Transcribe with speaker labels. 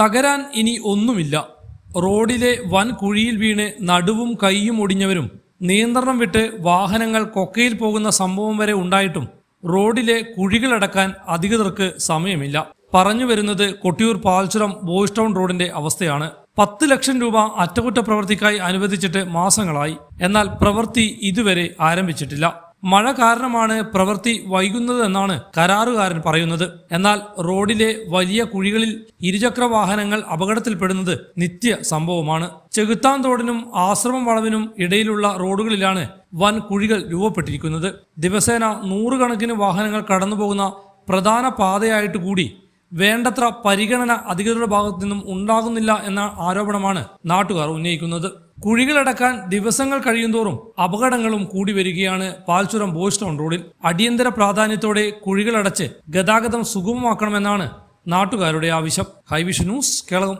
Speaker 1: തകരാൻ ഇനി ഒന്നുമില്ല. റോഡിലെ വൻ കുഴിയിൽ വീണ് നടുവും കൈയും ഒടിഞ്ഞവരും നിയന്ത്രണം വിട്ട് വാഹനങ്ങൾ കൊക്കയിൽ പോകുന്ന സംഭവം വരെ ഉണ്ടായിട്ടും റോഡിലെ കുഴികളടക്കാൻ അധികൃതർക്ക് സമയമില്ല. പറഞ്ഞു വരുന്നത് കൊട്ടിയൂർ പാൽച്ചുരം ബോയ്സ് ടൗൺ റോഡിന്റെ അവസ്ഥയാണ്. പത്ത് ലക്ഷം രൂപ അറ്റകുറ്റപ്രവൃത്തിക്കായി അനുവദിച്ചിട്ട് മാസങ്ങളായി. എന്നാൽ പ്രവൃത്തി ഇതുവരെ ആരംഭിച്ചിട്ടില്ല. മഴ കാരണമാണ് പ്രവൃത്തി വൈകുന്നതെന്നാണ് കരാറുകാരൻ പറയുന്നത്. എന്നാൽ റോഡിലെ വലിയ കുഴികളിൽ ഇരുചക്ര വാഹനങ്ങൾ അപകടത്തിൽപ്പെടുന്നത് നിത്യ സംഭവമാണ്. ചെകുത്താൻ തോടിനും ആശ്രമം വളവിനും ഇടയിലുള്ള റോഡുകളിലാണ് വൻ കുഴികൾ രൂപപ്പെട്ടിരിക്കുന്നത്. ദിവസേന നൂറുകണക്കിന് വാഹനങ്ങൾ കടന്നുപോകുന്ന പ്രധാന പാതയായിട്ട് കൂടി വേണ്ടത്ര പരിഗണന അധികൃതരുടെ ഭാഗത്തു നിന്നും ഉണ്ടാകുന്നില്ല എന്ന ആരോപണമാണ് നാട്ടുകാർ ഉന്നയിക്കുന്നത്. കുഴികളടക്കാൻ ദിവസങ്ങൾ കഴിയുന്തോറും അപകടങ്ങളും കൂടി വരികയാണ് പാൽച്ചുരം ബോയ്സ് ടൗൺ റോഡിൽ. അടിയന്തര പ്രാധാന്യത്തോടെ കുഴികളടച്ച് ഗതാഗതം സുഗമമാക്കണമെന്നാണ് നാട്ടുകാരുടെ ആവശ്യം. ഹൈവിഷ് ന്യൂസ് കേളകം.